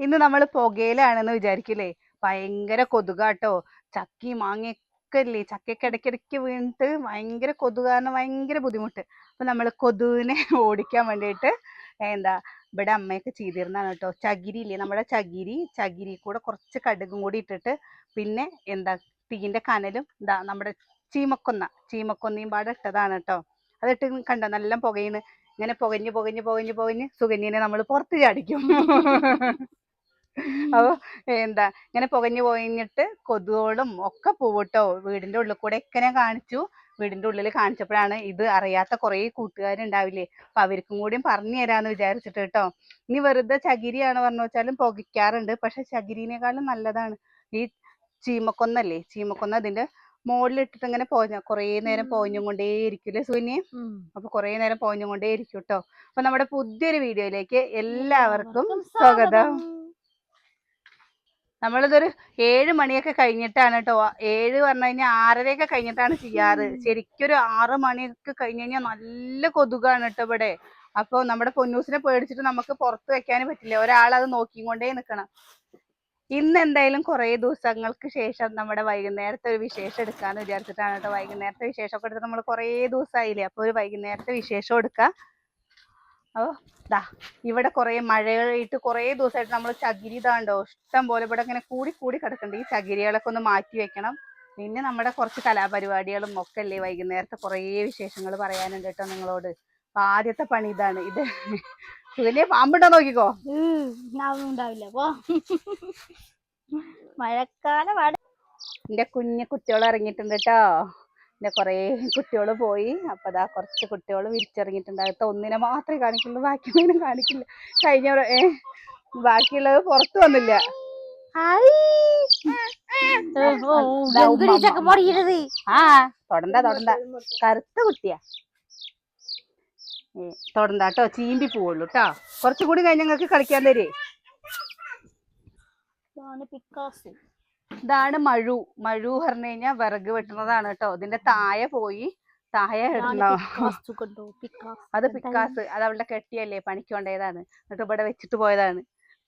ഇന്ന് നമ്മൾ പുകയിലാണെന്ന് വിചാരിക്കില്ലേ? ഭയങ്കര കൊതുകാട്ടോ? ചക്കി മാങ്ങയൊക്കെ ഇല്ലേ? ചക്കയൊക്കെ ഇടയ്ക്കിടയ്ക്ക് വീണിട്ട് ഭയങ്കര കൊതുക് കാരണം ഭയങ്കര ബുദ്ധിമുട്ട്. അപ്പൊ നമ്മൾ കൊതുവിനെ ഓടിക്കാൻ വേണ്ടിയിട്ട് എന്താ ഇവിടെ അമ്മയൊക്കെ ചെയ്തിരുന്നാണ് കേട്ടോ. ചകിരി ഇല്ലേ? നമ്മുടെ ചകിരി ചകിരി കൂടെ കുറച്ച് കടുകും കൂടി ഇട്ടിട്ട് പിന്നെ എന്താ തീന്റെ കനലും ഇതാ നമ്മുടെ ചീമക്കൊന്ന ചീമക്കൊന്നയും പാടെ ഇട്ടതാണ് കേട്ടോ. അതിട്ട് കണ്ടോ? നല്ല പുകയിന്ന് ഇങ്ങനെ പുകഞ്ഞ് പുകഞ്ഞ് പുകഞ്ഞ് പുകഞ്ഞ് സുഗന്യനെ നമ്മൾ പുറത്ത് ചാടിക്കും. അപ്പൊ എന്താ ഇങ്ങനെ പുകഞ്ഞു പോയിഞ്ഞിട്ട് കൊതുകുകളും ഒക്കെ പോവട്ടോ വീടിന്റെ ഉള്ളിൽ കൂടെ ഇങ്ങനെ കാണിച്ചു. വീടിന്റെ ഉള്ളിൽ കാണിച്ചപ്പോഴാണ് ഇത് അറിയാത്ത കുറെ കൂട്ടുകാരുണ്ടാവില്ലേ? അപ്പൊ അവർക്കും കൂടിയും പറഞ്ഞു തരാന്ന് വിചാരിച്ചിട്ട് കേട്ടോ. ഇനി വെറുതെ ചകിരിയാണ് പറഞ്ഞു വെച്ചാലും പുകയ്ക്കാറുണ്ട്. പക്ഷെ ചകിരിനേക്കാളും നല്ലതാണ്. ഈ ചീമക്കൊന്നല്ലേ? ചീമക്കൊന്ന അതിന്റെ മുകളിലിട്ടിട്ട് ഇങ്ങനെ പോഞ്ഞ കുറേ നേരം പോഞ്ഞും കൊണ്ടേ ഇരിക്കില്ലേ സുനി അപ്പൊ കുറേ നേരം പോഞ്ഞും കൊണ്ടേ ഇരിക്കും കേട്ടോ. അപ്പൊ നമ്മുടെ പുതിയൊരു വീഡിയോയിലേക്ക് എല്ലാവർക്കും സ്വാഗതം. നമ്മളിതൊരു ഏഴ് മണിയൊക്കെ കഴിഞ്ഞിട്ടാണ് കേട്ടോ ഏഴ് പറഞ്ഞു കഴിഞ്ഞാൽ ആറരയൊക്കെ കഴിഞ്ഞിട്ടാണ് ചെയ്യാറ്. ശരിക്കും ഒരു ആറ് മണിയൊക്കെ കഴിഞ്ഞ് കഴിഞ്ഞാൽ നല്ല കൊതുകാണ് കേട്ടോ ഇവിടെ. അപ്പോൾ നമ്മുടെ പൊന്നൂസിനെ പേടിച്ചിട്ട് നമുക്ക് പുറത്ത് വെക്കാനും പറ്റില്ല. ഒരാൾ അത് നോക്കിക്കൊണ്ടേ നിൽക്കണം ഇന്ന് എന്തായാലും കുറേ ദിവസങ്ങൾക്ക് ശേഷം നമ്മുടെ വൈകുന്നേരത്തെ ഒരു വിശേഷം എടുക്കാന്ന് വിചാരിച്ചിട്ടാണ് കേട്ടോ വൈകുന്നേരത്തെ വിശേഷമൊക്കെ എടുത്തിട്ട് നമ്മൾ കുറേ ദിവസമായില്ലേ അപ്പോൾ ഒരു വൈകുന്നേരത്തെ വിശേഷം എടുക്കാം. അപ്പോൾ ദാ ഇവിടെ കുറേ മഴയായിട്ട് കുറേ ദിവസമായിട്ട് നമ്മൾ ചകിരി ഇതാണ്ടോ ഇഷ്ടം പോലെ ഇവിടെ ഇങ്ങനെ കൂടി കൂടി കിടക്കുന്നുണ്ട്. ഈ ചകിരികളൊക്കെ ഒന്ന് മാറ്റി വെക്കണം. പിന്നെ നമ്മുടെ കുറച്ച് കലാപരിപാടികളും ഒക്കെ അല്ലേ വൈകുന്നേരത്തെ കുറേ വിശേഷങ്ങൾ പറയാനുണ്ട് കേട്ടോ നിങ്ങളോട്. അപ്പൊ ആദ്യത്തെ പണി ഇതാണ്. ഇത് വലിയ പാമ്പുണ്ടോ നോക്കിക്കോ? ഉണ്ടാവില്ല. പോ. മഴക്കാലമാണ്. എന്റെ കുഞ്ഞു കുട്ടികൾ ഇറങ്ങിയിട്ടുണ്ട് കേട്ടോ. എന്റെ കുറേ കുട്ടികൾ പോയി. അപ്പൊ ദാ കുറച്ച് കുട്ടികൾ വിരിച്ചിറങ്ങിയിട്ടുണ്ട്. അകത്ത് ഒന്നിനെ മാത്രമേ കാണിക്കുള്ളൂ. ബാക്കിയൊന്നും കാണിക്കില്ല. കഴിഞ്ഞ ഏ ബാക്കിയുള്ളത് പുറത്തു വന്നില്ല. ആ തൊടണ്ട തൊടണ്ട. കറുത്ത കുട്ടിയാ. തൊടണ്ട കേട്ടോ ചീമ്പി പോവുള്ളൂ കേട്ടോ കുറച്ചുകൂടി കഴിഞ്ഞ് ഞങ്ങൾക്ക് കളിക്കാൻ തരേ. പിക്കാസ്. ഇതാണ് മഴു. മഴു പറഞ്ഞു കഴിഞ്ഞാൽ വിറക് വെട്ടുന്നതാണ് കേട്ടോ. ഇതിന്റെ തായ പോയി. തായ ഇടണോ അത് പിക്കാസ് അത് അവളുടെ കെട്ടിയല്ലേ? പണിക്ക് കൊണ്ടേതാണ് എന്നിട്ട് ഇവിടെ വെച്ചിട്ട് പോയതാണ്.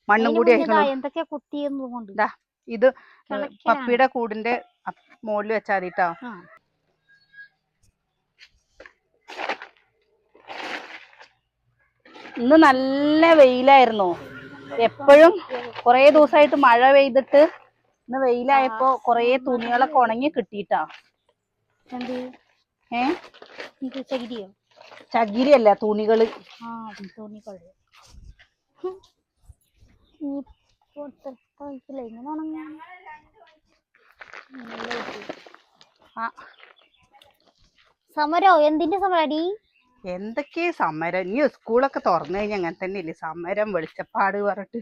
മണ്ണും കൂടി എന്തൊക്കെയാ കുത്തിയെന്ന് ഇത് പപ്പിയുടെ കൂടിന്റെ മുകളിൽ വെച്ചാൽ മതി കേട്ടോ ഇന്ന് നല്ല വെയിലായിരുന്നു. എപ്പോഴും കുറേ ദിവസമായിട്ട് മഴ പെയ്തിട്ട് ഇന്ന് വെയിലായപ്പോ കൊറേ തുണികളൊക്കെ ഉണങ്ങി കിട്ടിട്ടാ. ഏ? ചകിരിയോ? ചകിരിയല്ല തുണികൾ. സമരോ? എന്തിന്റെ സമരടി? എന്തൊക്കെ സമരം? ഇനി സ്കൂളൊക്കെ തുറന്നു കഴിഞ്ഞാൽ അങ്ങനെ തന്നെയല്ലേ. സമരം വെളിച്ചപ്പാട് പറഞ്ഞിട്ട്.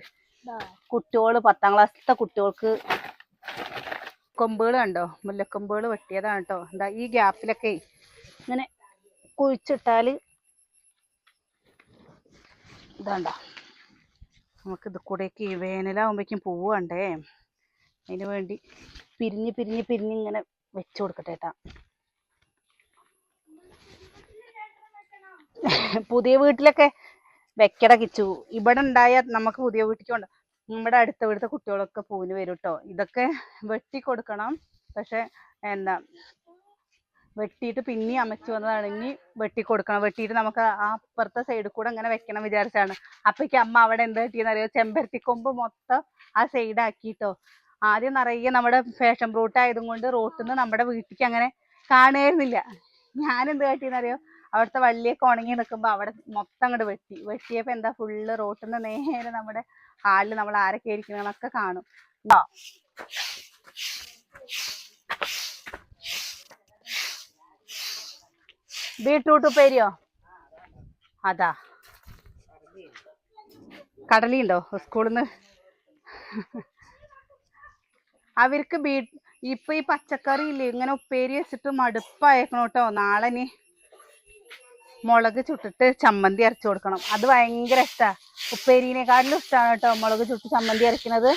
കുട്ടികൾ പത്താം ക്ലാസ്സിലത്തെ കുട്ടികൾക്ക് കൊമ്പുകൾ കണ്ടോ? മുല്ലക്കൊമ്പുകൾ വെട്ടിയതാണ് കേട്ടോ എന്താ ഈ ഗ്യാപ്പിലൊക്കെ ഇങ്ങനെ കുഴിച്ചിട്ടാൽ ഇതാണ്ട. നമുക്ക് ഇത് കൂടെയൊക്കെ ഈ വേനലാവുമ്പോഴേക്കും പൂവ് വേണ്ടേ? അതിന് വേണ്ടി പിരിഞ്ഞ് പിരിഞ്ഞ് പിരിഞ്ഞ് ഇങ്ങനെ വെച്ചു കൊടുക്കട്ടെ പുതിയ വീട്ടിലൊക്കെ വെക്കട കിച്ചു. ഇവിടെ ഉണ്ടായ നമുക്ക് പുതിയ വീട്ടിലേക്ക് നമ്മുടെ അടുത്ത വീട്ടിലത്തെ കുട്ടികളൊക്കെ പൂവിന് വരും കേട്ടോ ഇതൊക്കെ വെട്ടി കൊടുക്കണം. പക്ഷെ എന്താ വെട്ടിയിട്ട് പിന്നെയും അമച്ചു വന്നതാണെങ്കിൽ വെട്ടി കൊടുക്കണം. വെട്ടിയിട്ട് നമുക്ക് ആ അപ്പുറത്തെ സൈഡിൽ കൂടെ അങ്ങനെ വെക്കണം വിചാരിച്ചാണ് അപ്പേക്ക് അമ്മ അവിടെ എന്താ കിട്ടിയെന്നറിയോ അറിയോ ചെമ്പരത്തി കൊമ്പ് മൊത്തം ആ സൈഡാക്കിട്ടോ ആദ്യം നിറയെ നമ്മുടെ ഫാഷൻ ഫ്രൂട്ട് ആയതും കൊണ്ട് റോട്ടിൽ നിന്ന് നമ്മുടെ വീട്ടിലേക്ക് അങ്ങനെ കാണുമായിരുന്നില്ല ഞാൻ എന്ത് കാട്ടിയെന്നറിയോ? അവിടുത്തെ വള്ളിയൊക്കെ ഉണങ്ങി നിൽക്കുമ്പോൾ അവിടെ മൊത്തം അങ്ങോട്ട് വെട്ടി. വെട്ടിയപ്പോൾ എന്താ ഫുള്ള് റോട്ടിൽ നിന്ന് നേരെ നമ്മുടെ ഹാളിൽ നമ്മൾ ആരൊക്കെ ഇരിക്കണമെന്നൊക്കെ കാണും. ബീട്രൂട്ട് ഉപ്പേരിയോ? അതാ. കടലിയുണ്ടോ? സ്കൂളിൽ നിന്ന് അവർക്ക് ബീ ഇപ്പൊ ഈ പച്ചക്കറി ഇല്ലേ ഇങ്ങനെ ഉപ്പേരി വെച്ചിട്ട് മടുപ്പായേക്കണം കേട്ടോ. നാളെ ഇനി മുളക് ചുട്ടിട്ട് ചമ്മന്തി അരച്ചു കൊടുക്കണം. അത് ഭയങ്കര ഇഷ്ടാ. ഉപ്പേരിനെക്കാട്ടിലും ഇഷ്ടമാണ് കേട്ടോ മുളക് ചുട്ട് ചമ്മന്തി അരക്കുന്നത്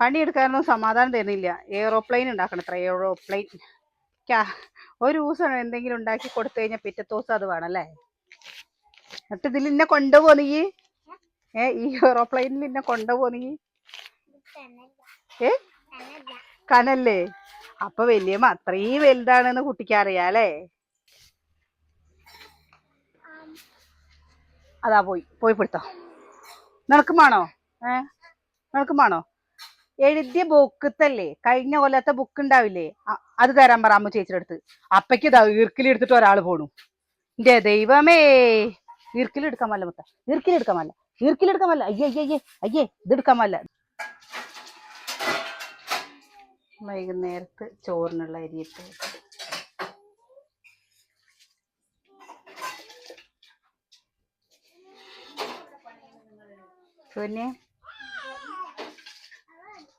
പണിയെടുക്കാനൊന്നും സമാധാനം തരുന്നില്ല. എയ്റോപ്ലെയിൻ ഉണ്ടാക്കണം അത്ര എയ്റോപ്ലെയിൻ ഒരു ദിവസം എന്തെങ്കിലും ഉണ്ടാക്കി കൊടുത്തു കഴിഞ്ഞാൽ പിറ്റത്തെ ദിവസം അത് വേണല്ലേ എന്നിട്ട് ഇതിൽ എന്നെ കൊണ്ടുപോ നീ. ഏ ഈ എയ്റോപ്ലെയിനിൽ എന്നെ കൊണ്ടുപോ നീ. ഏ? കനല്ലേ? അപ്പൊ വലിയമ്മ അത്രയും വലുതാണെന്ന് കുട്ടിക്ക് അറിയാലേ അതാ പോയി പോയി പിടുത്തോ. നിനക്കും വേണോ? ഏ? നിനക്കും എഴുതിയ ബുക്കത്തല്ലേ? കഴിഞ്ഞ കൊല്ലത്തെ ബുക്ക് ഉണ്ടാവില്ലേ? അത് തരാൻ പറ അമ്മ ചേച്ചിയുടെ അടുത്ത്. അപ്പയ്ക്ക് ഇർക്കിലി എടുത്തിട്ട് ഒരാൾ പോണു. എന്റെ ദൈവമേ! ഈർക്കിലെടുക്കാൻ പറ്റില്ല മുത്ത ഈർക്കിലെടുക്കാൻ പറ്റില്ല ഈർക്കിലെടുക്കാൻ പറ്റില്ല അയ്യേ അയ്യേ അയ്യേ അയ്യേ ഇതെടുക്കാൻ പറ്റില്ല വൈകുന്നേരത്ത് ചോറിനുള്ള അരിയിട്ട് പിന്നെ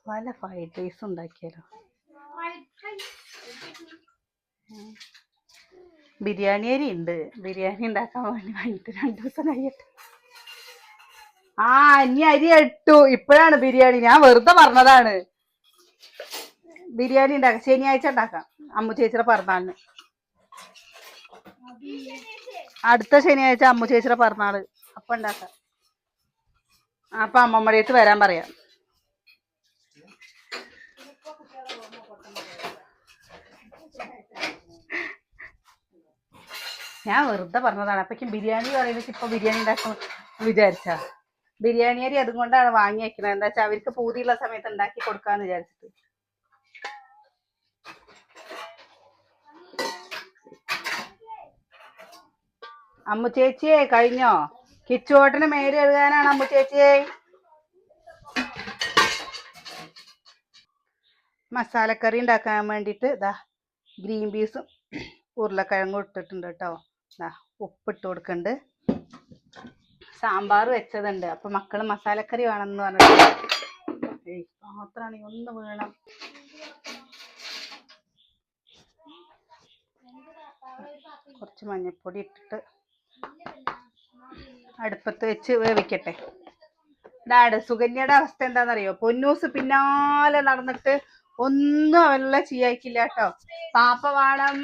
പല ഫ്രൈഡ് റൈസ് ഉണ്ടാക്കിയാലോ. ബിരിയാണി അരി ഉണ്ട്. ബിരിയാണി ഉണ്ടാക്കാൻ വേണ്ടി വൈകിട്ട് രണ്ടു ദിവസം കഴിയട്ടെ ആ ഇനി അരി ഇട്ടു. ഇപ്പോഴാണ് ബിരിയാണി. ഞാൻ വെറുതെ പറഞ്ഞതാണ്. ബിരിയാണി ഉണ്ടാക്കാം. ശനിയാഴ്ച ഉണ്ടാക്കാം. അമ്മു ചേച്ചിയുടെ പിറന്നാളിന്. അടുത്ത ശനിയാഴ്ച അമ്മു ചേച്ചിയുടെ പിറന്നാൾ. അപ്പൊ ഉണ്ടാക്കാം. അപ്പൊ അമ്മമ്മയുടെ അടുത്ത് വരാൻ പറയാം. ഞാൻ വെറുതെ പറഞ്ഞതാണ്. അപ്പൊക്കും ബിരിയാണി പറയുന്നത് ഇപ്പൊ ബിരിയാണി ഉണ്ടാക്കാൻ വിചാരിച്ച. ബിരിയാണി അരി അതുകൊണ്ടാണ് വാങ്ങി വെക്കുന്നത് എന്താ വെച്ചാൽ അവർക്ക് പൂതിയുള്ള സമയത്ത് ഉണ്ടാക്കി കൊടുക്കാന്ന് വിചാരിച്ചിട്ട്. അമ്മു ചേച്ചിയെ കഴിഞ്ഞോ? കിച്ചുവോട്ടിന് മേര് എഴുതാനാണ് അമ്മു ചേച്ചിയെ. മസാലക്കറി ഉണ്ടാക്കാൻ വേണ്ടിയിട്ട് ഇതാ ഗ്രീൻ പീസും ഉരുളക്കിഴങ്ങും ഇട്ടിട്ടുണ്ട് കേട്ടോ. ദാ ഉപ്പിട്ട് കൊടുക്കുന്നുണ്ട്. സാമ്പാർ വെച്ചതുണ്ട്. അപ്പൊ മക്കൾ മസാലക്കറി വേണമെന്ന് പറഞ്ഞിട്ട്. ഏയ് ഒന്ന് വീണം. കുറച്ച് മഞ്ഞൾപ്പൊടി ഇട്ടിട്ട് അടുപ്പത്ത് വെച്ച് വേവിക്കട്ടെ. ഇതാണ് സുകന്യയുടെ അവസ്ഥ എന്താണെന്നറിയോ? പൊന്നൂസ് പിന്നാലെ നടന്നിട്ട് ഒന്നും അവനുള്ള ചെയ്യാക്കില്ല കേട്ടോ. പാപ്പ വേണം.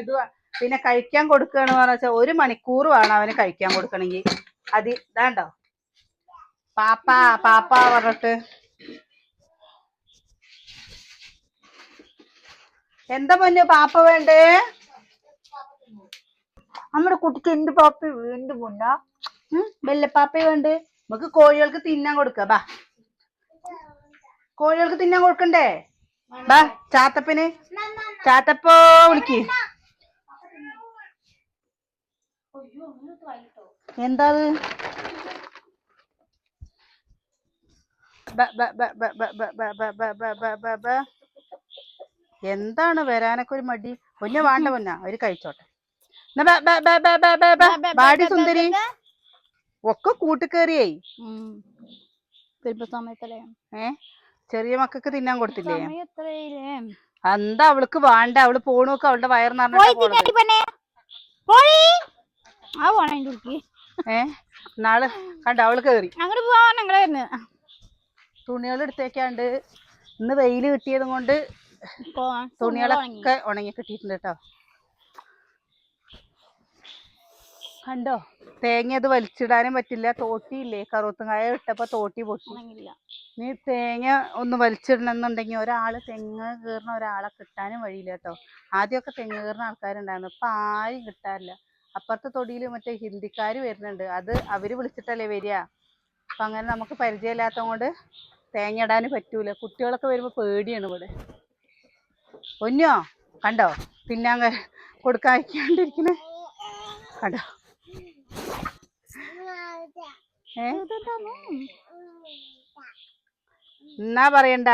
ഇത് പിന്നെ കഴിക്കാൻ കൊടുക്കുകയാണ് പറഞ്ഞാൽ ഒരു മണിക്കൂർ വേണം അവന് കഴിക്കാൻ കൊടുക്കണമെങ്കിൽ അത് ഇതാണ്ടോ? പാപ്പ പാപ്പ പറഞ്ഞിട്ട്. എന്താ പൊന്നു പാപ്പ വേണ്ടേ? നമ്മുടെ കുട്ടിക്ക് എന്ത് പാപ്പ വീണ്ടും പൊന്നാ വെല്ലപ്പാപ്പയെ വേണ്ട നമുക്ക് കോഴികൾക്ക് തിന്നാൻ കൊടുക്ക ബാ കോഴികൾക്ക് തിന്നാൻ കൊടുക്കണ്ടേ ബാ ചാത്തപ്പന് ചാത്തപ്പോ വിളിക്ക് എന്താ എന്താണ് വരാനൊക്കെ ഒരു മടി പൊന്നെ വേണ്ട പൊന്ന അവർ കഴിച്ചോട്ടെ ബാടി സുന്ദരി. ഒക്കെ കൂട്ടുകേറിയേ വരുമ്പോ സമയത്തല്ലേ? ഏ? ചെറിയ മക്കൾക്ക് തിന്നാൻ കൊടുത്തില്ലേ? എന്താ അവൾക്ക് വേണ്ട? അവൾ പോണൊക്കെ അവളുടെ വയർ ഉടുക്കി ഏ? നാളെ കണ്ട അവൾ കേറി. അങ്ങോട്ട് പോവാൻ തുണികൾ എടുത്തേക്കാണ്ട് ഇന്ന് വെയിൽ കിട്ടിയത് കൊണ്ട് തുണികളൊക്കെ ഉണങ്ങി കിട്ടിയിട്ടുണ്ട് കേട്ടോ. കണ്ടോ? തേങ്ങ അത് വലിച്ചിടാനും പറ്റില്ല. തോട്ടിയില്ലേ കറുത്തുകായ ഇട്ടപ്പോ തോട്ടി പൊട്ടി. നീ തേങ്ങ ഒന്ന് വലിച്ചിടണമെന്നുണ്ടെങ്കിൽ ഒരാൾ തെങ്ങ് കീറുന്ന ഒരാളെ കിട്ടാനും വഴിയില്ല കേട്ടോ. ആദ്യമൊക്കെ തെങ്ങ് കീറുന്ന ആൾക്കാരുണ്ടായിരുന്നു. ഇപ്പൊ ആരും കിട്ടാറില്ല. അപ്പുറത്തെ തൊടിയിൽ മറ്റേ ഹിന്ദിക്കാര് വരുന്നുണ്ട്. അത് അവർ വിളിച്ചിട്ടല്ലേ വരിക? അപ്പൊ അങ്ങനെ നമുക്ക് പരിചയമില്ലാത്ത കൊണ്ട് തേങ്ങ ഇടാൻ പറ്റൂല. കുട്ടികളൊക്കെ വരുമ്പോ പേടിയാണ് ഇവിടെ. ഒന്നോ കണ്ടോ? തിന്നാൻ ക- കൊടുക്കാൻ വയ്ക്കാണ്ടിരിക്കണേ കണ്ടോ ഏ എന്നാ പറയണ്ട.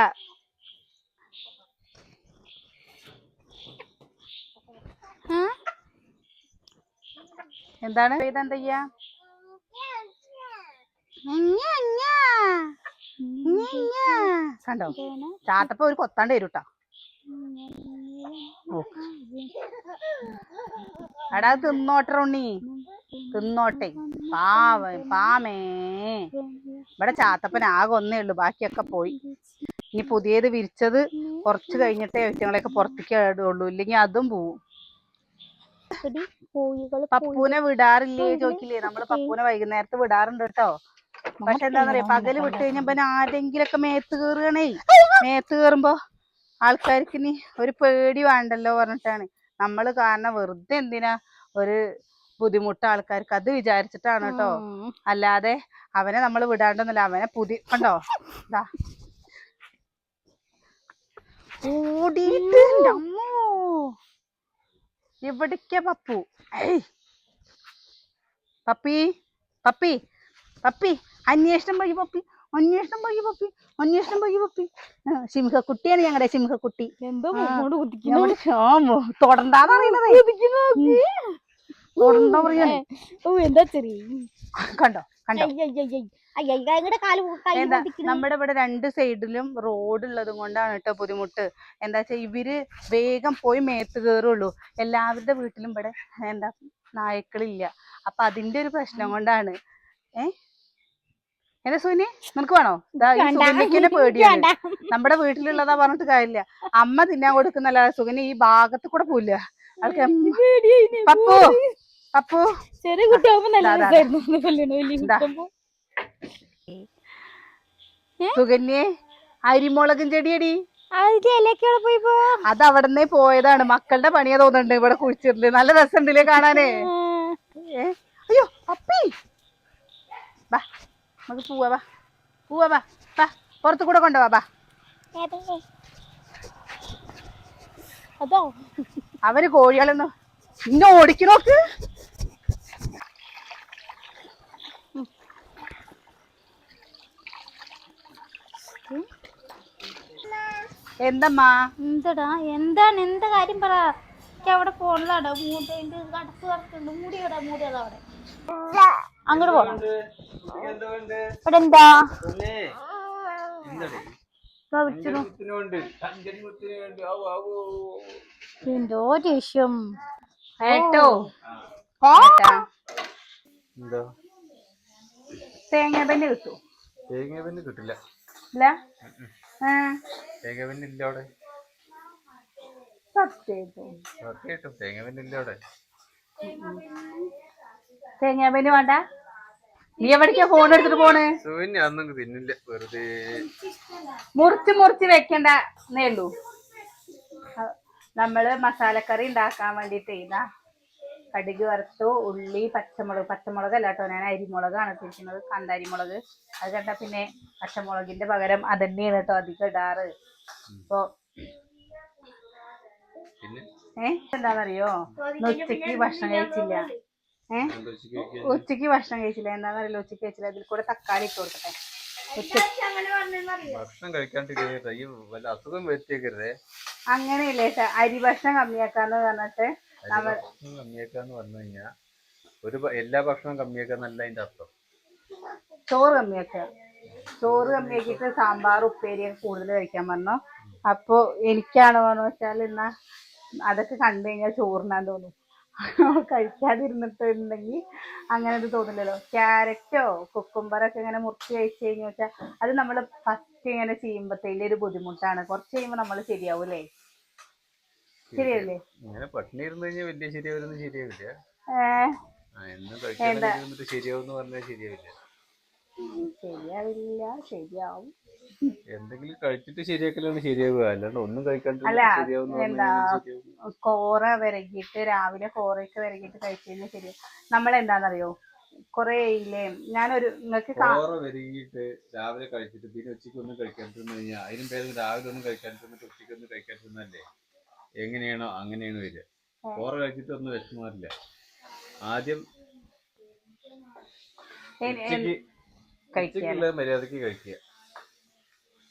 എന്താണ്? ഇതെന്താ ചെയ്യാ? കണ്ടോ? ചാത്തപ്പ ഒരു കൊത്താണ്ട് വരൂട്ടാ. എടാ തിന്നോട്ടെ ഉണ്ണി. തിന്നോട്ടെ. പാവ പാമേ. ഇവിടെ ചാത്തപ്പൻ ആകെ ഒന്നേ ഉള്ളു ബാക്കിയൊക്കെ പോയി. ഇനി പുതിയത് വിരിച്ചത് കുറച്ച് കഴിഞ്ഞിട്ടേ അവറ്റങ്ങളെയൊക്കെ പുറത്തേക്ക് ഇടുള്ളൂ ഇല്ലെങ്കിൽ അതും പോവും. പപ്പൂനെ വിടാറില്ലേ ചോദിക്കില്ലേ? നമ്മൾ പപ്പൂനെ വൈകുന്നേരത്ത് വിടാറുണ്ട് കേട്ടോ. പക്ഷെ എന്താന്നറിയ പകൽ വിട്ട് കഴിഞ്ഞപ്പോ ആരെങ്കിലൊക്കെ മേത്ത് കയറുകയാണേ മേത്ത് കയറുമ്പോ ആൾക്കാർക്ക് ഇനി ഒരു പേടി വേണ്ടല്ലോ പറഞ്ഞിട്ടാണ്. നമ്മൾ കാരണം വെറുതെ എന്തിനാ ഒരു ബുദ്ധിമുട്ട് ആൾക്കാർക്ക് അത് വിചാരിച്ചിട്ടാണ് കേട്ടോ. അല്ലാതെ അവനെ നമ്മൾ വിടാണ്ടൊന്നുമില്ല. അവനെ പുതി കണ്ടോ? ദാ. ഓടിയിട്ട് അമ്മോ. എവിടേക്കാ പപ്പു? പപ്പി പപ്പി പപ്പി അന്വേഷണം വഴി പപ്പി. അന്വേഷണം പോയി പപ്പി. അന്വേഷണം പോയി പപ്പി. സിംഹക്കുട്ടിയാണ് ഞങ്ങളുടെ സിംഹക്കുട്ടി. എന്തോ തൊടണ്ടാന്ന് കണ്ടോ കണ്ടോ. നമ്മുടെ ഇവിടെ രണ്ട് സൈഡിലും റോഡ് ഉള്ളത് കൊണ്ടാണ് കേട്ടോ ബുദ്ധിമുട്ട്. എന്താ വെച്ചാ ഇവർ വേഗം പോയി മേത്ത് കയറുള്ളൂ എല്ലാവരുടെ വീട്ടിലും ഇവിടെ എന്താ നായ്ക്കളില്ല. അപ്പൊ അതിന്റെ ഒരു പ്രശ്നം കൊണ്ടാണ്. ഏ? എന്താ സുനി? നിനക്ക് വേണോ? വേണ്ട. പേടിയാണ്. നമ്മുടെ വീട്ടിലുള്ളതാ പറഞ്ഞിട്ട് കാര്യമില്ല. അമ്മ തിന്നാൻ കൊടുക്കുന്നല്ല സുഗന്യ ഈ ഭാഗത്ത് കൂടെ പോയില്ല ആൾക്ക്. പപ്പു പപ്പു. ചെറിയ കുട്ടിയാവുമ്പോ നല്ല. സുകന്യെ അരിമുളകും ചെടിയടി. അത് അവിടുന്ന് പോയതാണ്. മക്കളുടെ പണിയാ തോന്നുന്നുണ്ട് ഇവിടെ കുഴിച്ചിട്ട് നല്ല രസമുണ്ടല്ലേ കാണാനേ? അയ്യോ അപ്പി നമുക്ക് പോവാ പൂവാ പോവാ വാ. പുറത്തു കൂടെ കൊണ്ടുപോവാ ബാ അതോ? അവർ കോഴികളൊന്നും? ഇന്നെ ഓടിക്കണോക്ക് എന്തമ്മാ? എന്തടാ? എന്താണ്? എന്ത് കാര്യം പറ? അവിടെ പോണതാടാ. മൂടി കടപ്പ് കറക്കുണ്ട് മൂടിയോടാ മൂടിയതാ അവിടെ. അങ്ങോട്ട് പോണം ഇവിടെ എന്താ. എന്തോ ദേഷ്യം. കേട്ടോ? ഏട്ടാ എന്താ? തേങ്ങ തന്നെ കിട്ടൂ? തേങ്ങ പിന്നെ കിട്ടില്ല. ഇല്ല? ആ. തേങ്ങ പിന്നെ ഇല്ല അവിടെ. സത്യായിട്ടും. സത്യമായിട്ടും തേങ്ങ പിന്നെ ഇല്ല അവിടെ. തേങ്ങാപ്പേന് വേണ്ട? നീ എവിടേക്കാ ഫോൺ എടുത്തിട്ട് പോണേ? അന്നും തിന്നില്ല. വെറുതെ. മുറിച്ച് മുറിച്ച് വെക്കണ്ട എന്നേ ഉള്ളൂ. നമ്മൾ മസാലക്കറി ഉണ്ടാക്കാൻ വേണ്ടിട്ട് ഇതാ. കടുക് വറുത്തു ഉള്ളി പച്ചമുളക് പച്ചമുളക് അല്ല കേട്ടോ ഞാൻ അരിമുളകാണ് ഇട്ടിരിക്കുന്നത് കണ്ടരിമുളക് അത് കണ്ട പിന്നെ പച്ചമുളകിന്റെ പകരം അതന്നെയാണ് കേട്ടോ അധികം ഇടാറ്. ഇപ്പൊ ഏഹ് എന്താണെന്നറിയോ ഉച്ചയ്ക്ക് ഭക്ഷണം കഴിച്ചില്ല. ഉച്ചയ്ക്ക് ഭക്ഷണം കഴിച്ചില്ല. എന്താണെന്നറിയില്ല ഉച്ചയ്ക്ക് കഴിച്ചില്ല. അതിൽ കൂടെ തക്കാളി ഇട്ട് കൊടുക്കട്ടെ. ഭക്ഷണം കഴിക്കാണ്ടിരിക്കരുത് ഈ വല്ല അസുഖം വരുത്തിയേക്കരുതേ. അങ്ങനെയില്ലേ അരി ഭക്ഷണം കമ്മിയാക്കാന്ന് പറഞ്ഞിട്ട് അരി ഭക്ഷണം കമ്മിയാക്കാന്ന് പറഞ്ഞു കഴിഞ്ഞാ ഒരു എല്ലാ ഭക്ഷണവും കമ്മിയാക്കാന്നല്ല അതിന്റെ അർത്ഥം. ചോറ് കമ്മിയാക്കുക. ചോറ് കമ്മിയാക്കിയിട്ട് സാമ്പാർ ഉപ്പേരിയൊക്കെ കൂടുതൽ കഴിക്കാൻ പറഞ്ഞു. അപ്പോ എനിക്കാണോന്ന് വെച്ചാൽ എന്നാ അതൊക്കെ കണ്ടു കഴിഞ്ഞാൽ ചോറിനാന്ന് തോന്നും. കഴിക്കാതിരുന്നിട്ടുണ്ടെങ്കിൽ അങ്ങനെ ഇത് തോന്നില്ലല്ലോ ക്യാരറ്റോ കുക്കുംബറൊക്കെ ഇങ്ങനെ മുറിച്ച് കഴിച്ച് കഴിഞ്ഞു വെച്ചാൽ അത് നമ്മൾ ഫസ്റ്റ് ഇങ്ങനെ ചെയ്യുമ്പോഴത്തേലും ഒരു ബുദ്ധിമുട്ടാണ്. കുറച്ച് കഴിയുമ്പോൾ നമ്മൾ അല്ലേ ശരിയല്ലേ ഇങ്ങനെ പട്ടിണി ഇരുന്ന് കഴിഞ്ഞാൽ വലിയ ശരിയാവലൊന്നും ശരിയാവില്ല. ശരിയാവും ശരിയാവില്ല. ശരിയാവില്ല ശരിയാവും. എന്തെങ്കിലും കഴിച്ചിട്ട് ശരിയാക്കലാണ് ശരിയാവുക. അല്ലാണ്ട് ഒന്നും കഴിക്കാണ്ട് അല്ല, എന്താ കോറ വിരകിയിട്ട് രാവിലെ കോറയൊക്കെ വിരകിയിട്ട് കഴിച്ചാൽ ശരി നമ്മൾ എന്താണെന്നറിയോ കൊറേ ഇല്ലേ ഞാനൊരു നിങ്ങൾക്ക് കോറ ചോറ് വരികിട്ട് രാവിലെ കഴിച്ചിട്ട് പിന്നെ ഉച്ചയ്ക്ക് ഒന്നും കഴിക്കാണ്ടിരുന്നു കഴിഞ്ഞാൽ അതിനും പേര് രാവിലെ ഒന്നും കഴിക്കാണ്ടിരുന്നിട്ട് ഉച്ചയ്ക്ക് ഒന്നും കഴിക്കാണ്ടിരുന്നല്ലേ എങ്ങനെയാണോ അങ്ങനെയാണ് വരിക. കോറ കഴിച്ചിട്ട് ഒന്നും വിഷമാറില്ല ആദ്യം ഉച്ചയ്ക്ക് കഴിക്കുക മര്യാദയ്ക്ക് കഴിക്കുക.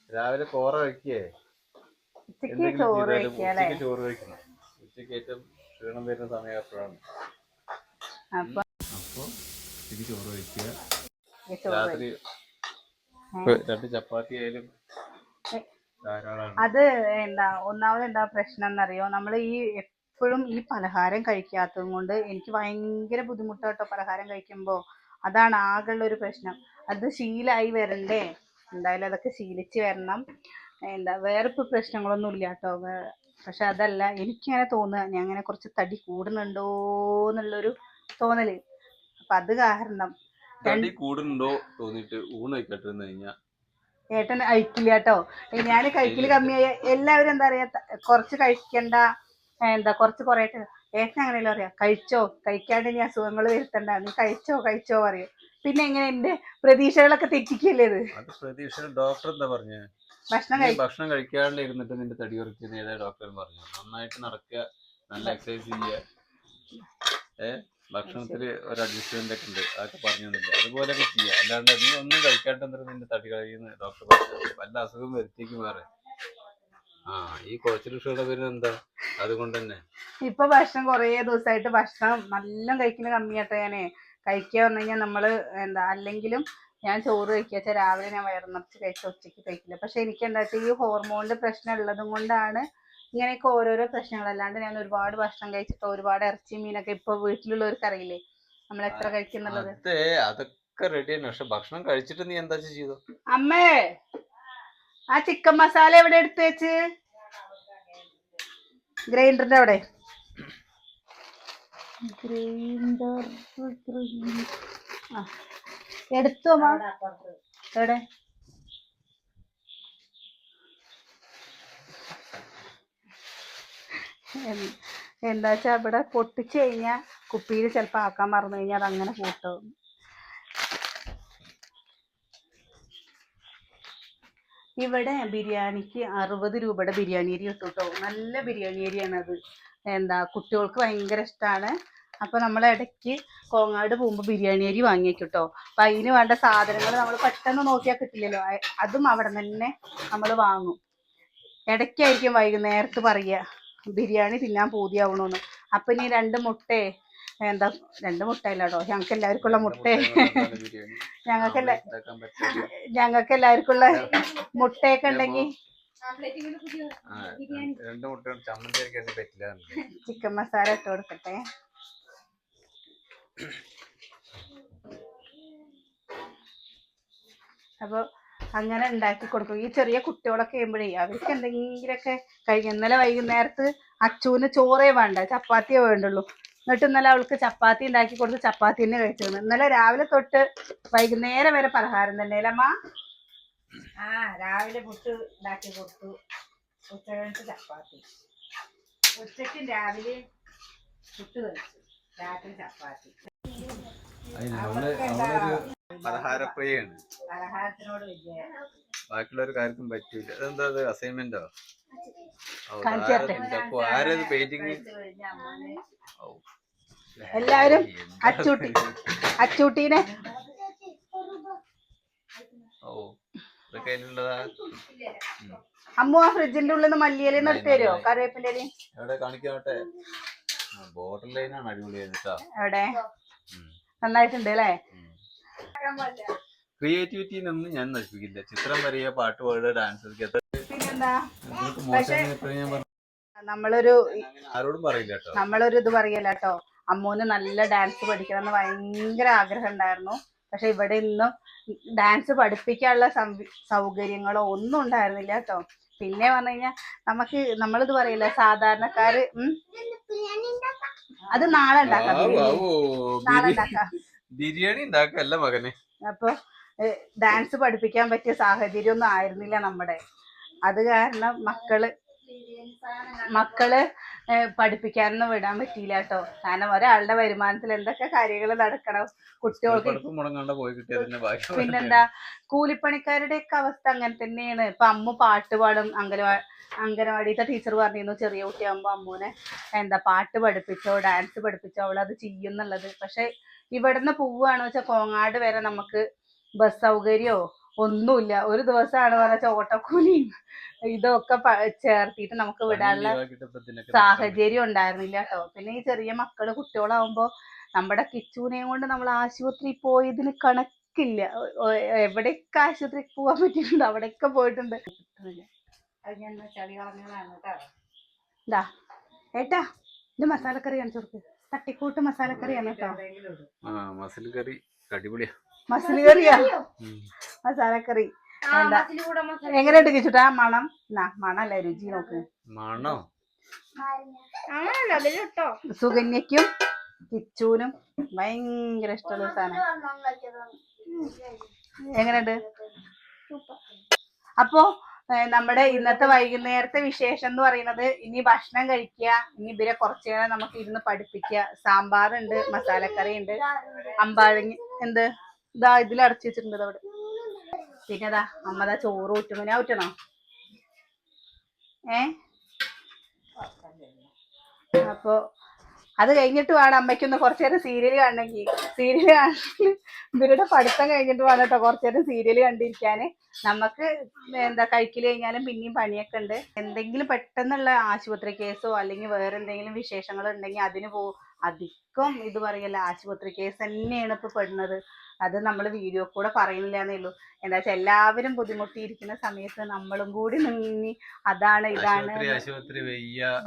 രാവിലെ കോറ കഴിക്കേ ഉച്ചയ്ക്ക് ചോറ് കഴിക്കുക ചോറ് കഴിക്കണം. ഉച്ചയ്ക്ക് ഏറ്റവും ക്ഷീണം വരുന്ന സമയം അപ്പോഴാണ്. അപ്പൊ ചോറ് കഴിക്കുക. രാത്രി രണ്ട് ചപ്പാത്തി ആയാലും അത് എന്താ ഒന്നാമത് എന്താ പ്രശ്നം എന്നറിയോ നമ്മൾ ഈ എപ്പോഴും ഈ പലഹാരം കഴിക്കാത്തത് കൊണ്ട് എനിക്ക് ഭയങ്കര ബുദ്ധിമുട്ടാട്ടോ പലഹാരം കഴിക്കുമ്പോൾ അതാണ് ആകെയുള്ള ഒരു പ്രശ്നം. അത് ശീലമായി വരണ്ടേ? എന്തായാലും അതൊക്കെ ശീലിച്ച് വരണം. എന്താ വേറെ ഇപ്പൊ പ്രശ്നങ്ങളൊന്നും ഇല്ല കേട്ടോ പക്ഷെ അതല്ല എനിക്കങ്ങനെ തോന്നുക ഞാൻ അങ്ങനെ കുറച്ച് തടി കൂടുന്നുണ്ടോ എന്നുള്ളൊരു തോന്നൽ. അപ്പൊ അത് കാരണം തടി കൂടുന്നുണ്ടോ തോന്നിട്ട് ഊണ് കഴിക്കട്ടെ ഏട്ടൻ കഴിക്കില്ല കേട്ടോ. ഞാൻ കഴിക്കൽ കമ്മിയായ. എല്ലാവരും എന്താ പറയാ കുറച്ച് കഴിക്കണ്ട എന്താ കുറച്ച് കുറയട്ടെ. ഏട്ടൻ അങ്ങനെയല്ല പറയാ? കഴിച്ചോ? കഴിക്കാണ്ട് ഇനി അസുഖങ്ങൾ വരുത്തണ്ട. നീ കഴിച്ചോ? കഴിച്ചോ പറയും. പിന്നെ എങ്ങനെ എന്റെ പ്രതീക്ഷകളൊക്കെ തെറ്റിക്കല്ലേ ഇത്? പ്രതീക്ഷ ഡോക്ടർ എന്താ പറഞ്ഞു? ഭക്ഷണം ഭക്ഷണം കഴിക്കാണ്ട് ഇരുന്നിട്ട് നിന്റെ തടി കുറയ്ക്കുന്ന ഏതാ ഡോക്ടർ പറഞ്ഞു? നന്നായിട്ട് നടക്കുക നല്ല എക്സസൈസ് ചെയ്യുക. ഭക്ഷണത്തിൽ ഒരു അഡ്ജസ്റ്റ്മെന്റ് ഒക്കെ ഉണ്ട്. അതൊക്കെ പറഞ്ഞു തന്നില്ല? അതുപോലെയൊക്കെ ചെയ്യുക. അല്ലാണ്ട് നീ ഒന്നും കഴിക്കാണ്ട് നിന്റെ തടി കഴിയുന്ന ഡോക്ടർ പറഞ്ഞു വല്ല അസുഖം വരുത്തിക്കും വേറെ. ആ ഈ ഷുഗർ വരുന്നത് എന്താ? അതുകൊണ്ട് തന്നെ. ഇപ്പൊ ഭക്ഷണം കുറേ ദിവസമായിട്ട് ഭക്ഷണം നല്ല കഴിക്കുന്ന കമ്മിയാട്ടോ ഞാനേ. കഴിക്കുക പറഞ്ഞു കഴിഞ്ഞാൽ നമ്മൾ എന്താ അല്ലെങ്കിലും ഞാൻ ചോറ് കഴിക്കുക രാവിലെ ഞാൻ വയറ് നിറച്ച് കഴിച്ച ഉച്ചയ്ക്ക് കഴിക്കില്ല. പക്ഷെ എനിക്ക് എന്താ വെച്ചാൽ ഈ ഹോർമോണിന്റെ പ്രശ്നം ഉള്ളതും കൊണ്ടാണ് ഇങ്ങനെയൊക്കെ ഓരോരോ പ്രശ്നങ്ങൾ. അല്ലാണ്ട് ഞാൻ ഒരുപാട് ഭക്ഷണം കഴിച്ചിട്ട് ഒരുപാട് ഇറച്ചി മീനൊക്കെ ഇപ്പൊ വീട്ടിലുള്ളവർക്ക് അറിയില്ലേ? നമ്മൾ എത്ര കഴിക്കുന്നുള്ളത്? അതെ അതൊക്കെ റെഡിയാണ് പക്ഷെ ഭക്ഷണം കഴിച്ചിട്ട് നീ എന്താ ചെയ്തു? അമ്മേ! ആ ചിക്കൻ മസാല എവിടെ എടുത്ത് വെച്ച്? ഗ്രൈൻഡറിന്റെ അവിടെ. ഗ്രൈൻഡർ ആ എടുത്തു എവിടെ? എന്താ വെച്ചാ ഇവിടെ പൊട്ടിച്ചു കഴിഞ്ഞാൽ കുപ്പിയിൽ ചിലപ്പോൾ ആക്കാൻ മറന്നു കഴിഞ്ഞാൽ അത് അങ്ങനെ പൂട്ടും. ഇവിടെ ബിരിയാണിക്ക് അറുപത് രൂപയുടെ ബിരിയാണി അരി കിട്ടും കേട്ടോ നല്ല ബിരിയാണി അരിയാണ് അത് എന്താ കുട്ടികൾക്ക് ഭയങ്കര ഇഷ്ടമാണ് അപ്പോൾ നമ്മൾ ഇടയ്ക്ക് കോങ്ങാട് പോകുമ്പോൾ ബിരിയാണി അരി വാങ്ങിയേക്കും കേട്ടോ അതിന് വേണ്ട സാധനങ്ങൾ നമ്മൾ പെട്ടെന്ന് നോക്കിയാൽ കിട്ടില്ലല്ലോ. അതും അവിടെ നിന്ന് നമ്മൾ വാങ്ങും. ഇടയ്ക്കായിരിക്കും വൈകുന്നേരത്ത് പറയുക ബിരിയാണി തിന്നാൻ പൂതിയാവണമെന്ന് അപ്പം ഇനി രണ്ട് മുട്ടേ എന്താ രണ്ട് മുട്ടയല്ല കേട്ടോ ഞങ്ങൾക്ക് എല്ലാവർക്കും ഉള്ള മുട്ടേ ഞങ്ങൾക്ക് എല്ലാവർക്കും ഉള്ള മുട്ടയൊക്കെ ഉണ്ടെങ്കിൽ ചിക്കൻ മസാല ഇട്ട് കൊടുക്കട്ടെ. അപ്പൊ അങ്ങനെ ഉണ്ടാക്കി കൊടുക്കും. ഈ ചെറിയ കുട്ടികളൊക്കെ ചെയ്യുമ്പോഴേ അവർക്ക് എന്തെങ്കിലുമൊക്കെ കഴിക്കും ഇന്നലെ വൈകുന്നേരത്ത് അച്ചുവിന് ചോറേ വേണ്ട ചപ്പാത്തിയേ വേണ്ടുള്ളൂ. എന്നിട്ട് ഇന്നലെ അവൾക്ക് ചപ്പാത്തി ഉണ്ടാക്കി കൊടുത്ത് ചപ്പാത്തി തന്നെ കഴിച്ചിരുന്നു. ഇന്നലെ രാവിലെ തൊട്ട് വൈകുന്നേരം വരെ പലഹാരം തന്നെ അല്ലമ്മ ആ രാവിലെ പുട്ട് ഉണ്ടാക്കി കൊടുത്തു. ഉച്ചകഴിഞ്ഞിട്ട് ചപ്പാത്തി. ഉച്ചയ്ക്കും രാവിലെ പുട്ട് കഴിച്ചു. രാത്രി ചപ്പാത്തി. പലഹാരപ്രിയാണ് പലഹാരത്തിനോട് വലിയ ബാക്കിയുള്ള ഒരു കാര്യത്തിനും പറ്റൂല. അതെന്താ അത് അസൈൻമെന്റോ. അപ്പൊ ആരത് പെയിന്റിങ് എല്ലാവരും അച്ചൂട്ടി. അച്ചൂട്ടീനെ. ഓ ഇതൊക്കെ അതിലുള്ളതാ അമ്മു ആ ഫ്രിഡ്ജിന്റെ ഉള്ളിൽ നിന്ന് മല്ലിയില നിർത്തി തരുമോ കറിവേപ്പിന്റെ എവിടെ കാണിക്കാവട്ടെ? ബോർഡർ ലൈനാണ് എവിടെ? നന്നായിട്ടുണ്ട് അല്ലേ? ക്രിയേറ്റിവിറ്റിനൊന്നും ഞാൻ നശിപ്പിക്കില്ല. ചിത്രം വരെയ പാട്ട് പാടുക ഡാൻസ് പിന്നെന്താ? നമ്മളൊരു ആരോടും പറയില്ല കേട്ടോ. നമ്മളൊരു ഇത് പറയല്ല കേട്ടോ. അമ്മൂന് നല്ല ഡാൻസ് പഠിക്കണം എന്ന് ഭയങ്കര ആഗ്രഹം ഉണ്ടായിരുന്നു. പക്ഷെ ഇവിടെ ഇന്നും ഡാൻസ് പഠിപ്പിക്കാനുള്ള സൗകര്യങ്ങളോ ഒന്നും ഉണ്ടായിരുന്നില്ല കേട്ടോ. പിന്നെ പറഞ്ഞു കഴിഞ്ഞാൽ നമുക്ക് നമ്മളിത് പറയില്ല സാധാരണക്കാര് അത് നാളെ ഉണ്ടാക്കാം. നാളെ ഉണ്ടാക്കാം. ബിരിയാണി ഉണ്ടാക്കല്ല മകനെ. അപ്പൊ ഡാൻസ് പഠിപ്പിക്കാൻ പറ്റിയ സാഹചര്യം ഒന്നും ആയിരുന്നില്ല നമ്മുടെ. അത് കാരണം മക്കൾ മക്കൾ പഠിപ്പിക്കാനൊന്നും വിടാൻ പറ്റിയില്ല കേട്ടോ. കാരണം ഒരാളുടെ വരുമാനത്തിൽ എന്തൊക്കെ കാര്യങ്ങൾ നടക്കണം? കുട്ടികൾക്ക് പിന്നെന്താ? കൂലിപ്പണിക്കാരുടെ ഒക്കെ അവസ്ഥ അങ്ങനെ തന്നെയാണ്. ഇപ്പൊ അമ്മ പാട്ട് പാടും. അംഗനവാ അംഗനവാടിയിലത്തെ ടീച്ചർ പറഞ്ഞിരുന്നു ചെറിയ കുട്ടിയാകുമ്പോ അമ്മൂനെ എന്താ പാട്ട് പഠിപ്പിച്ചോ ഡാൻസ് പഠിപ്പിച്ചോ അവളത് അത് ചെയ്യുന്നുള്ളത്. പക്ഷെ ഇവിടുന്ന് പോവുകയാണെന്ന് വെച്ചാൽ കോങ്ങാട് വരെ നമുക്ക് ബസ് സൗകര്യമോ ഒന്നുമില്ല ഒരു ദിവസമാണ് പറഞ്ഞ ഓട്ടക്കൂലിയും ഇതൊക്കെ ചേർത്തിട്ട് നമുക്ക് വിടാനുള്ള സാഹചര്യം ഉണ്ടായിരുന്നില്ല കേട്ടോ പിന്നെ ഈ ചെറിയ മക്കൾ കുട്ടികളാവുമ്പോ നമ്മുടെ കിച്ചൂനെയും കൊണ്ട് നമ്മൾ ആശുപത്രിയിൽ പോയതിന് കണക്കില്ല. എവിടെയൊക്കെ ആശുപത്രിക്ക് പോകാൻ പറ്റിയിട്ടുണ്ട് അവിടെയൊക്കെ പോയിട്ടുണ്ട്. എന്താ ഏട്ടാ ഇത് മസാലക്കറി കാണിച്ചു കൊടുക്ക്. തട്ടിക്കൂട്ട് മസാലക്കറിയാണ് കേട്ടോ കറി അടിപൊളിയാ. മസിൽ കറിയാ? മസാല മസാലക്കറി എന്താ എങ്ങനെയുണ്ട് കിച്ചുട്ടാ? മണം? എന്നാ മണല്ലേ രുചി നോക്ക്. മണോ? സുകന്യക്കും കിച്ചൂനും ഭയങ്കര ഇഷ്ടമുള്ള സാധനം. എങ്ങനെയുണ്ട്? അപ്പോ നമ്മുടെ ഇന്നത്തെ വൈകുന്നേരത്തെ വിശേഷം എന്ന് പറയുന്നത് ഇനി ഭക്ഷണം കഴിക്കുക ഇനി ഇവരെ കുറച്ചു നേരം നമുക്ക് ഇരുന്ന് പഠിപ്പിക്കുക. സാമ്പാറുണ്ട് മസാലക്കറി ഉണ്ട് അമ്പാഴങ്ങി എന്ത്? ഇതാ ഇതിൽ അടച്ചു വെച്ചിട്ടുണ്ട് അവിടെ. പിന്നെ അതാ അമ്മ ചോറ് ഊറ്റണു ഞാൻ ഊറ്റണോ? ഏ? അപ്പൊ അത് കഴിഞ്ഞിട്ട് വേണം അമ്മയ്ക്കൊന്ന് കുറച്ചു നേരം സീരിയൽ കാണണമെങ്കിൽ സീരിയൽ കാണണമെങ്കിൽ ഇവരുടെ പഠിത്തം കഴിഞ്ഞിട്ട് വേണം കേട്ടോ കുറച്ചു നേരം സീരിയൽ കണ്ടിരിക്കാന്. നമുക്ക് എന്താ കഴിക്കൽ കഴിഞ്ഞാലും പിന്നെയും പണിയൊക്കെ ഉണ്ട്. എന്തെങ്കിലും പെട്ടെന്നുള്ള ആശുപത്രി കേസോ അല്ലെങ്കിൽ വേറെ എന്തെങ്കിലും വിശേഷങ്ങൾ ഉണ്ടെങ്കിൽ അതിന് പോകും അധികം ഇത് പറയല്ല ആശുപത്രി കേസ് തന്നെയാണ് ഇപ്പൊ പെടുന്നത്. അത് നമ്മൾ വീഡിയോ കൂടെ പറയുന്നില്ല എന്നേ ഉള്ളൂ എന്താ വെച്ചാൽ എല്ലാവരും ബുദ്ധിമുട്ടിയിരിക്കുന്ന സമയത്ത് നമ്മളും കൂടി നീങ്ങി അതാണ് ഇതാണ്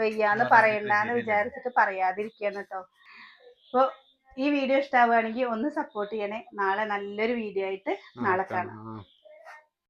വെയ്യാന്ന് പറയണ്ടെന്ന്. വിചാരിച്ചിട്ട് പറയാതിരിക്കുകയാണ് കേട്ടോ അപ്പൊ ഈ വീഡിയോ ഇഷ്ടാവുകയാണെങ്കിൽ ഒന്ന് സപ്പോർട്ട് ചെയ്യണേ. നാളെ നല്ലൊരു വീഡിയോ ആയിട്ട് നാളെ കാണാം.